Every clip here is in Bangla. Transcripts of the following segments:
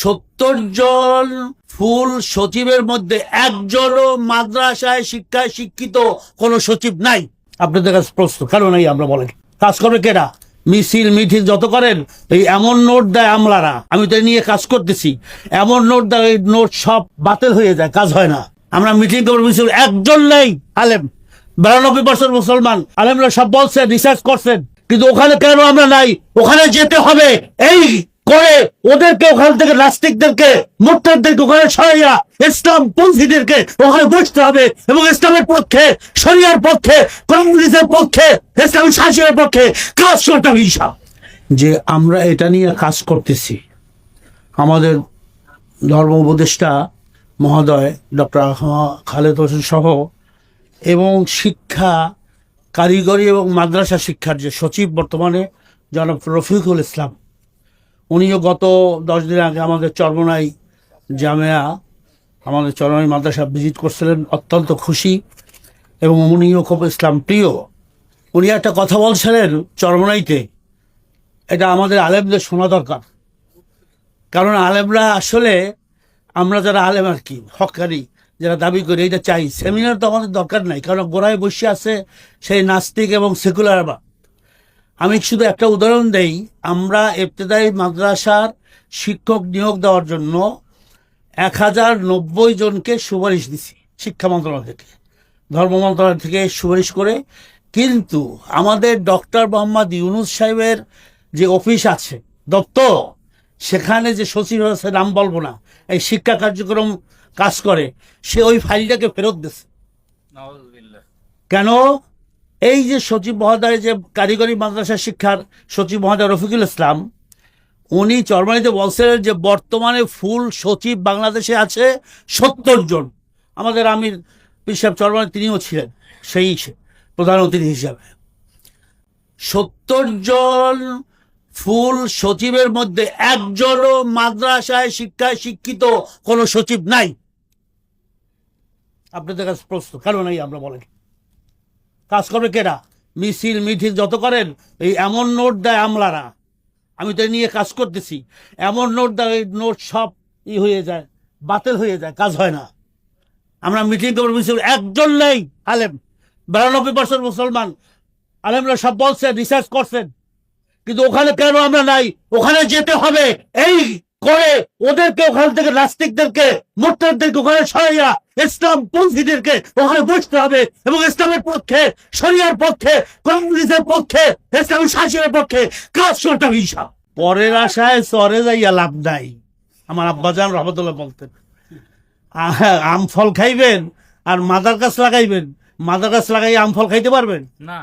সত্তর জন ফুল সচিবের মধ্যে একজনও মাদ্রাসায় শিক্ষায় শিক্ষিত কোন সচিব নাই। আপনাদের কাছে প্রশ্ন কেন নাই আমরা বলেন কাজ করবে কেনা মিছিল মিছিল যত করেন, এই এমন নোট দেয় আমলারা, আমি তো নিয়ে কাজ করতেছি, এমন নোট দেয়, এই নোট সব বাতিল হয়ে যায়, কাজ হয় না। আমরা মিটিং করব, মিছিল, একজন নেই, আলেম। বিরানব্বই পার্সেন্ট মুসলমান, আলেমরা সব বলছেন, রিসার্চ করছেন, কিন্তু ওখানে কেন আমরা নাই? ওখানে যেতে হবে, এই করে ওদেরকে, ওখান থেকে নাস্তিকদেরকে মুক্তারদেরকে ওখানে সরাইয়া ইসলাম পন্থীদেরকে ওখানে বসতে হবে এবং ইসলামের পক্ষে, শরিয়ার পক্ষে কংগ্রেসের পক্ষে, ইসলামী শাসনের পক্ষে কাজ করতে হবে যে আমরা এটা নিয়ে কাজ করতেছি, আমাদের ধর্ম উপদেষ্টা মহোদয়, ডক্টর খালেদ হোসেন সহ, এবং শিক্ষা কারিগরি এবং মাদ্রাসা শিক্ষার যে সচিব বর্তমানে জনাব রফিকুল ইসলাম উনিও গত দশ দিন আগে আমাদের চরমনাই জামেয়া, আমাদের চরমনাই মাদ্রাসা ভিজিট করছিলেন, অত্যন্ত খুশি। এবং উনিও খুব ইসলাম প্রিয়। উনি একটা কথা বলছিলেন চরমনাইতে, এটা আমাদের আলেমদের শোনা দরকার। কারণ আলেমরা আসলে, আমরা যারা আলেম আর কি হকারি যারা দাবি করি, এটা চাই। সেমিনার তো আমাদের দরকার নাই, কারণ গোড়ায় বসে আছে সেই নাস্তিক এবং সেকুলার বা আমি শুধু একটা উদাহরণ দেই। আমরা ইবতেদায়ী মাদ্রাসার শিক্ষক নিয়োগ দেওয়ার জন্য এক হাজার নব্বই জনকে সুপারিশ দিছি শিক্ষা মন্ত্রণালয় থেকে ধর্ম মন্ত্রণালয় থেকে সুপারিশ করে। কিন্তু আমাদের ডক্টর মোহাম্মদ ইউনুস সাহেবের যে অফিস আছে দপ্তর সেখানে যে সচিব আছে নাম বলব না এই শিক্ষা কার্যক্রম কাজ করে সে ওই ফাইলটাকে ফেরত দিছে। কেন? এই যে সচিব মহোদয় যে কারিগরি মাদ্রাসা শিক্ষার সচিব মহোদয় রফিকুল ইসলাম, উনি চরমানিতে বলছেন যে বর্তমানে ফুল সচিব বাংলাদেশে আছে সত্তর জন। আমাদের আমির পিসাব চরমানি তিনিও ছিলেন, সেই প্রধান অতিথি হিসাবে। সত্তর জন ফুল সচিবের মধ্যে একজনও মাদ্রাসায় শিক্ষায় শিক্ষিত কোনো সচিব নাই। আপনাদের কাছে প্রশ্ন, কেন নাই আমরা বলেন? কাজ করবে কেনা মিছিল মিছিল যত করেন, এই এমন নোট দেয় আমলারা। আমি তো নিয়ে কাজ করতেছি। এমন নোট দেয়, এই নোট সব ই হয়ে যায়, বাতিল হয়ে যায়, কাজ হয় না। আমরা মিটিং করব, মিছিল, একজন নেই, আলেম। বিরানব্বই পার্সেন্ট মুসলমান। আলেমরা সব বলছেন, রিসার্চ করছেন। কিন্তু ওখানে কেন আমরা নাই? ওখানে যেতে হবে, এই করে ওদেরকে ওখান থেকে নাস্তিকদেরকে মুক্তারদেরকে ওখানে সরাইয়া ইসলাম পন্থীদেরকে ওখানে বসতে হবে এবং ইসলামের পক্ষে সরিয়ার পক্ষে কমিউনিস্টের পক্ষে ইসলামী শাসনের পক্ষে কাজ করতে হবে পরের আশায় চরে যাইয়া লাভ নাই। আমার আব্বাজান রহমতুল্লাহ বলতেন আম ফল খাইবেন আর মাদার গাছ লাগাইবেন। মাদার গাছ লাগাই আম ফল খাইতে পারবেন? না।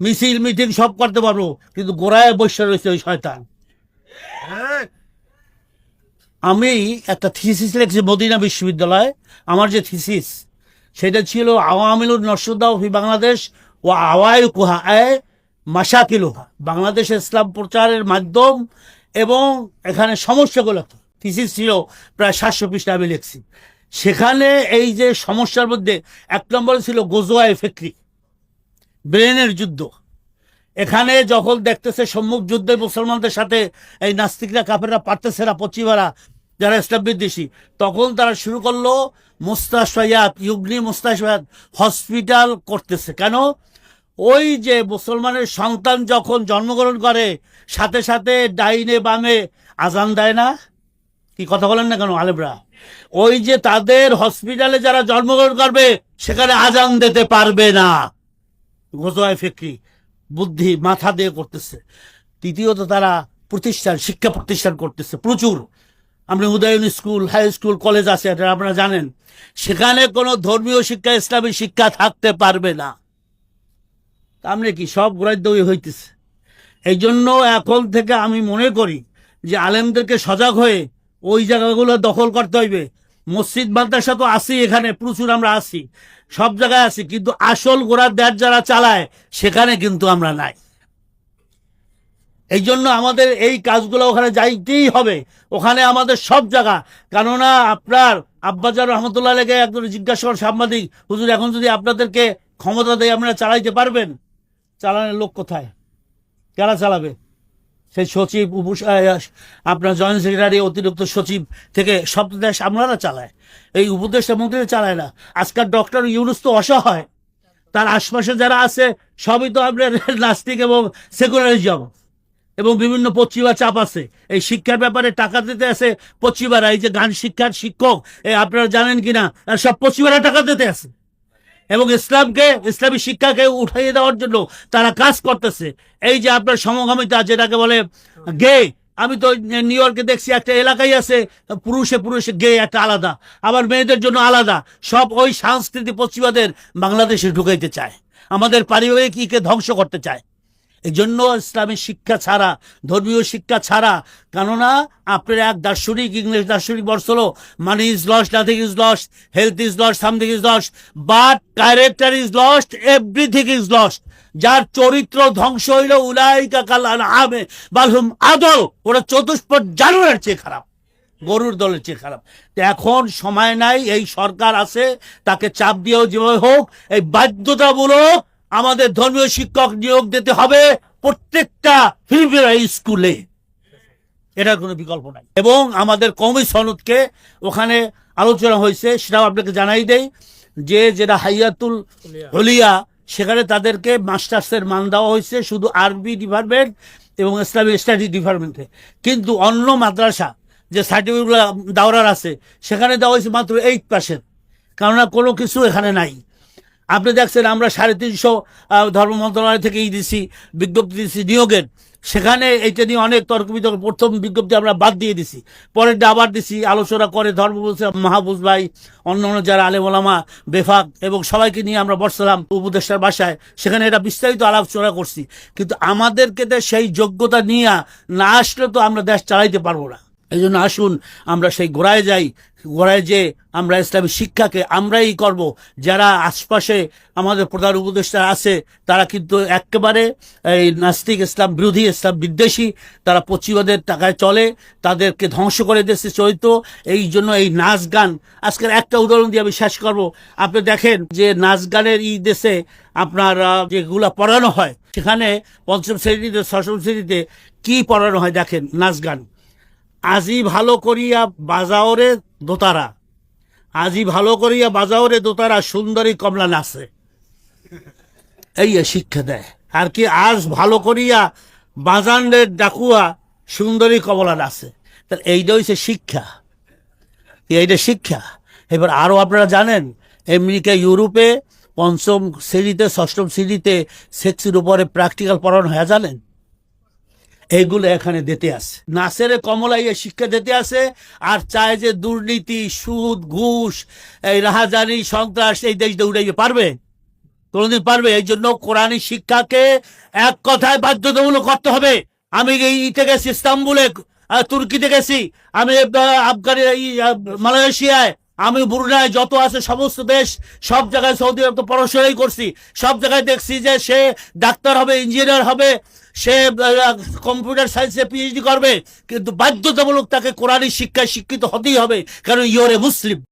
মিছিল মিটিং সব করতে পারব কিন্তু গোড়ায় বসে রয়েছে ওই শয়তান। আমি একটা থিসিস লিখছি মদিনা বিশ্ববিদ্যালয়ে। আমার যে থিসিস সেটা ছিল আওয়ামিলুর নসুদ্দাহ ফি বাংলাদেশ ও আওয়াই কুহা এ মাসাকিলুহা বাংলাদেশ ইসলাম প্রচারের মাধ্যম এবং এখানে সমস্যাগুলো থিসিস ছিল প্রায় সাতশো পৃষ্ঠা আমি লিখছি। সেখানে এই যে সমস্যার মধ্যে এক নম্বরে ছিল গোজোয়ায় ফেকরি, ব্রেনের যুদ্ধ। এখানে যখন দেখতেছে সম্মুখ যুদ্ধে মুসলমানদের সাথে এই নাস্তিকরা, কাফেররা পারতেছে না, পশ্চিমারা যারা ইসলাম বিদ্বেষী তখন তারা শুরু করল মুস্তাশায়াত ইউগ্নি মুস্তাশায়াত হসপিটাল করতেছে। কেন? ওই যে মুসলমানের সন্তান যখন জন্মগ্রহণ করে, সাথে সাথে ডাইনে বামে আজান দেয় না? কি কথা বলেন না কেন আলেবরা ওই যে তাদের হসপিটালে যারা জন্মগ্রহণ করবে, সেখানে আজান দিতে পারবে না। গোজোয় ফিক্রি বুদ্ধি মাথা দিয়ে করতেছে। তৃতীয়ত তারা প্রতিষ্ঠান, শিক্ষা প্রতিষ্ঠান করতেছে প্রচুর। আমরা Udayan school, high school, college আছে, এটা আপনারা জানেন। সেখানে কোনো ধর্মীয় শিক্ষা, ইসলামী শিক্ষা থাকতে পারবে না। তামনে কি সব গ্রাহ্য হইতেছে? এই জন্য এখন থেকে আমি মনে করি যে আলেমদেরকে সজাগ হয়ে ওই জায়গাগুলো দখল করতে হইবে। মসজিদ, মাদ্রাসা তো আসি এখানে, প্রচুর আমরা আসি সব জায়গায় আছি, কিন্তু আসল গোড়ার দেশ যারা চালায়, সেখানে কিন্তু আমরা নাই। এই জন্য আমাদের এই কাজগুলো ওখানে যাইতেই হবে। ওখানে আমাদের সব জায়গা। কেননা আপনার আব্বাজার রহমতুল্লাহ লেগে একজন জিজ্ঞাসা করেন সাংবাদিক, হুজুর, এখন যদি আপনাদেরকে ক্ষমতা দেয় আপনারা চালাইতে পারবেন? চালানোর লোক কোথায়? কারা চালাবে? সেই সচিব, উপ- আপনার জয়েন্ট সেক্রেটারি, অতিরিক্ত সচিব থেকে সব দেশ আপনারা চালায়। এই উপদেষ্টা মন্ত্রী চালায় না। আজকাল ডক্টর ইউনুস তো অসহায়। তার আশপাশে যারা আছে, সবই তো আপনার নাস্তিক এবং সেকুলারিজম। এবং বিভিন্ন পশ্চিমা চাপ আছে। এই শিক্ষার ব্যাপারে টাকা দিতে আছে পশ্চিমারা এই যে গান শিক্ষার শিক্ষক, এই আপনারা জানেন কিনা? সব পশ্চিমারা টাকা দিতে আছে। এবং ইসলামকে, ইসলামী শিক্ষাকে উঠাইয়ে দেওয়ার জন্য তারা কাজ করতেছে। এই যে আপনার সমগামিতা, যেটাকে বলে গে, আমি তো নিউ ইয়র্কে দেখছি একটা এলাকায় আছে, পুরুষে পুরুষে গে একটা আলাদা, আবার মেয়েদের জন্য আলাদা। সব ওই সংস্কৃতি পশ্চিমাদের বাংলাদেশে ঢুকাইতে চায়। আমাদের পারিবারিক ইকে ধ্বংস করতে চায়। এই জন্য ইসলামী শিক্ষা ছাড়া, ধর্মীয় শিক্ষা ছাড়া, কেননা আপনার এক দার্শনিক, ইংলিশ দার্শনিক হলো money is lost nothing is lost health is lost something is lost but character is lost everything is lost যার চরিত্র ধ্বংস হইল, উলাইকা কাল আবে বালহুম আদল, ওরা চতুষ্পদ জানোয়ারের চেয়ে খারাপ, গরুর দলের চেয়ে খারাপ। তো এখন সময় নাই, এই সরকার আছে, তাকে চাপ দিয়েও যেভাবে হোক, এই বাধ্যতামূলক আমাদের ধর্মীয় শিক্ষক নিয়োগ দিতে হবে প্রত্যেকটা ফিলিপিনা স্কুলে এটার কোনো বিকল্প নাই। এবং আমাদের কমি সনদকে ওখানে আলোচনা হয়েছে, সেটাও আপনাকে জানাই দেই, যে যেটা হাইয়াতুল হলিয়া সেখানে তাদেরকে মাস্টার্সের মান দেওয়া হয়েছে শুধু আরবি ডিপার্টমেন্ট এবং ইসলামিক স্টাডি ডিপার্টমেন্টে কিন্তু অন্য মাদ্রাসা, যে সার্টিফিকেটগুলো দাওরার আছে, সেখানে দেওয়া হয়েছে মাত্র এইট পার্সেন্ট কেননা কোনো কিছু এখানে নাই। আপনি দেখছেন আমরা সাড়ে তিনশো ধর্ম মন্ত্রণালয় থেকেই দিছি বিজ্ঞপ্তি দিছি নিয়োগের। সেখানে এইটা নিয়ে অনেক তর্ক বিতর্ক প্রথম বিজ্ঞপ্তি আমরা বাদ দিয়ে দিছি। পরেরটা আবার দিছি, আলোচনা করে ধর্ম মাহবুজ ভাই, অন্য অন্য যারা আলেম ওলামা, বেফাক এবং সবাইকে নিয়ে আমরা বসলাম উপদেষ্টার বাসায়। সেখানে এটা বিস্তারিত আলোচনা করছি। কিন্তু আমাদেরকে সেই যোগ্যতা নিয়ে না আসলে তো আমরা দেশ চালাইতে পারব না। এই জন্য আসুন, আমরা সেই গোড়ায় যাই। গোড়ায় যে আমরা ইসলামী শিক্ষাকে আমরাই করব। যারা আশপাশে আমাদের প্রধান উপদেষ্টা আছে, তারা কিন্তু একেবারে এই নাস্তিক ইসলাম, বিরোধী ইসলাম, বিদ্বেষী, তারা পশ্চিমাদের টাকায় চলে, তাদেরকে ধ্বংস করে দেশে চরিত্র। এই জন্য এই নাচ গান, আজকের একটা উদাহরণ দিয়ে আমি শেষ করব। আপনি দেখেন যে নাচ গানের এই দেশে আপনার যেগুলা পড়ানো হয়, সেখানে পঞ্চম শ্রেণীতে ষষ্ঠ শ্রেণীতে কি পড়ানো হয় দেখেন নাচ গান। আজি ভালো করিয়া বাজাওরে দোতারা। আজি ভালো করিয়া বাজাওরে দোতারা, সুন্দরী কমলা নাচে এই শিক্ষা দেয়। আর কি আজ ভালো করিয়া বাজানের ডাকুয়া সুন্দরী কমলা নাচে তাহলে এইটা হচ্ছে শিক্ষা। এইটা শিক্ষা। এবার আরও আপনারা জানেন, আমেরিকা, ইউরোপে পঞ্চম শ্রেণীতে, ষষ্ঠম শ্রেণীতে সেক্সের উপরে প্র্যাকটিক্যাল পড়ানো হয়, জানেন? এইগুলো এখানে দিতে আছে। নাসেরে কমলাইয়ে শিক্ষা দিতে আছে, আর চায় যে দুর্নীতি, সুদ, ঘুষ, এই রাহাজানি, সন্ত্রাস, এই দেশ দৌড়াইতে পারবে? কোনোদিন পারবে? এই জন্য কোরআনী শিক্ষাকে এক কথায় বাধ্যতামূলক করতে হবে। আমি এই ইতে গেছি, ইস্তাম্বুলে তুর্কিতে গেছি। আমি আফগানি মালয়েশিয়ায় আমি বুরুনায় যত আছে সমস্ত দেশ সব জায়গায় সৌদি আরব তো পড়াশোনাই করছি। সব জায়গায় দেখছি যে সে ডাক্তার হবে, ইঞ্জিনিয়ার হবে, সে কম্পিউটার সায়েন্সে পিএইচডি করবে, কিন্তু বাধ্যতামূলক তাকে কোরআনই শিক্ষায় শিক্ষিত হতেই হবে, কারণ ইয়োরে এ মুসলিম